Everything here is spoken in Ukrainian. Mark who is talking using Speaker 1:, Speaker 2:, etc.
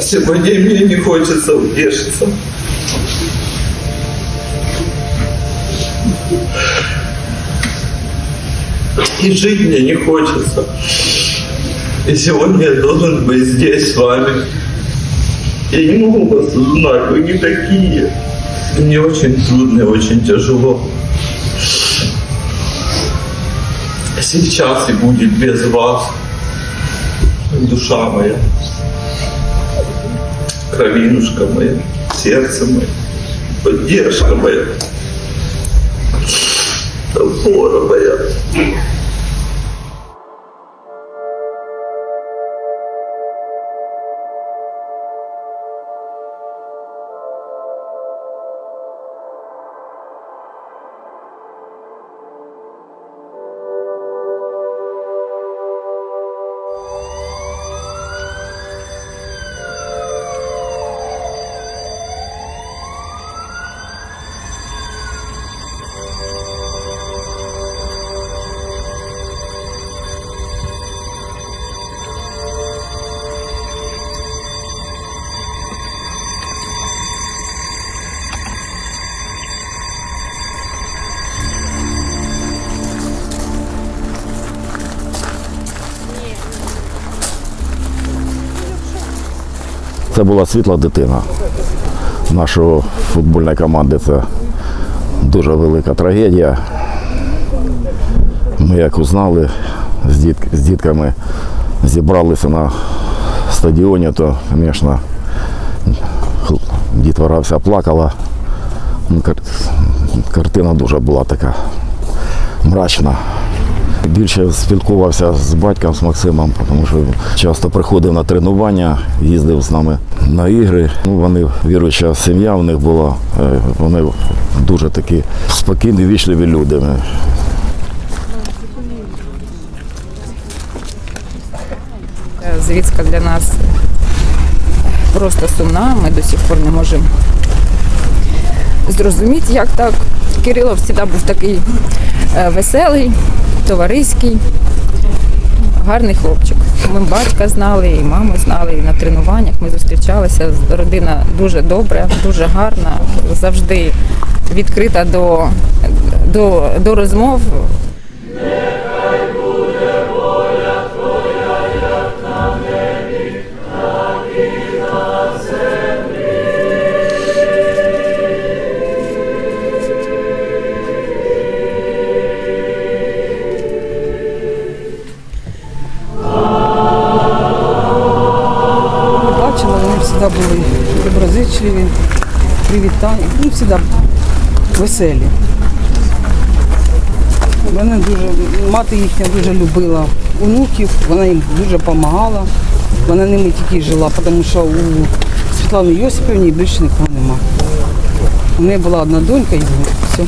Speaker 1: Сегодня мне не хочется утешиться. И жить мне не хочется. И сегодня я должен быть здесь с вами. Я не могу вас узнать, вы не такие. Мне очень трудно очень тяжело. Сейчас и будет без вас. Душа моя, кровинушка моя, сердце мое, поддержка моя, опора моя.
Speaker 2: Це була світла дитина нашої футбольної команди. Це дуже велика трагедія. Ми як узнали з, діт, з дітками, зібралися на стадіоні, то, звісно, дітвора вся плакала. Ну, Картина дуже була така мрачна. Більше спілкувався з батьком з Максимом, тому що часто приходив на тренування, їздив з нами на ігри. Ну, вони віруюча сім'я у них була. Е, Вони дуже такі спокійні, вічливі люди.
Speaker 3: Звістка для нас просто сумна. Ми до сих пор не можемо зрозуміти, як так. Кирило завжди був такий е, веселий, товариський, гарний хлопчик. Ми батька знали, і маму знали, і на тренуваннях ми зустрічалися. Родина дуже добра, дуже гарна, завжди відкрита до, до, до розмов.
Speaker 4: Завжди були доброзичливі, привітання, ну, завжди веселі. Мене дуже, мати їхня дуже любила онуків, вона їм дуже допомагала. Вона ними тільки жила, тому що у Світлани Йосипівні більше нікого нема. У неї була одна донька і все.